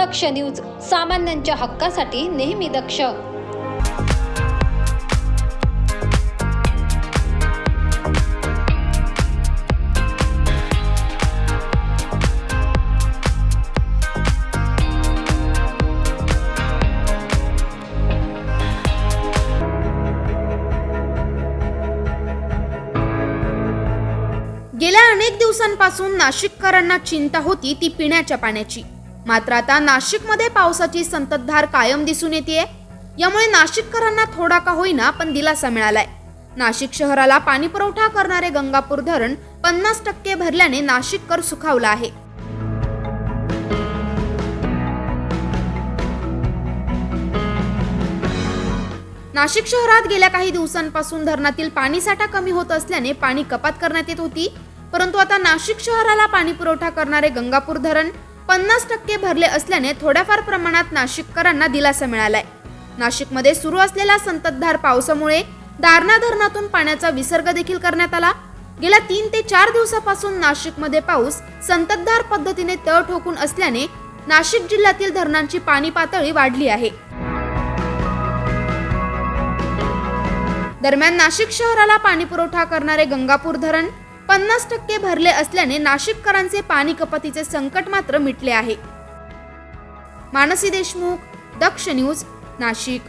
दक्ष news सामान्यांच्या हक्कासाठी नेहमी दक्ष. गेल्या अनेक दिवसांपासून नाशिककरांना चिंता होती ती पिण्याच्या पाण्याची. मात्र आता नाशिकमध्ये पावसाची संततधार कायम दिसून येते यामुळे नाशिककरांना थोडा का होईना पण दिलासा मिळालाय. नाशिक शहराला पाणी पुरवठा करणारे गंगापूर धरण पन्नास टक्के भरल्याने नाशिककर सुखावला आहे. नाशिक शहरात गेल्या काही दिवसांपासून धरणातील पाणीसाठा कमी होत असल्याने पाणी कपात करण्यात येत होती. परंतु आता नाशिक शहराला पाणी पुरवठा करणारे गंगापूर धरण पन्नास टक्के भरले असल्याने थोड्याफार प्रमाणात नाशिककरांना दिलासा मिळालाय. नाशिकमध्ये सुरू असलेल्या संततधार पावसामुळे दारणा धरणातून पाण्याचा विसर्ग देखील करण्यात आला. गेल्या तीन ते चार दिवसापासून नाशिकमध्ये पाऊस संततधार पद्धतीने तळ ठोकून असल्याने नाशिक जिल्ह्यातील धरणांची पाणी पातळी वाढली आहे. दरम्यान नाशिक शहराला पाणी पुरवठा करणारे गंगापूर धरण पन्नास टक्के भरले असल्याने नाशिककरांचे पाणी कपातीचे संकट मात्र मिटले आहे. मानसी देशमुख दक्ष न्यूज नाशिक.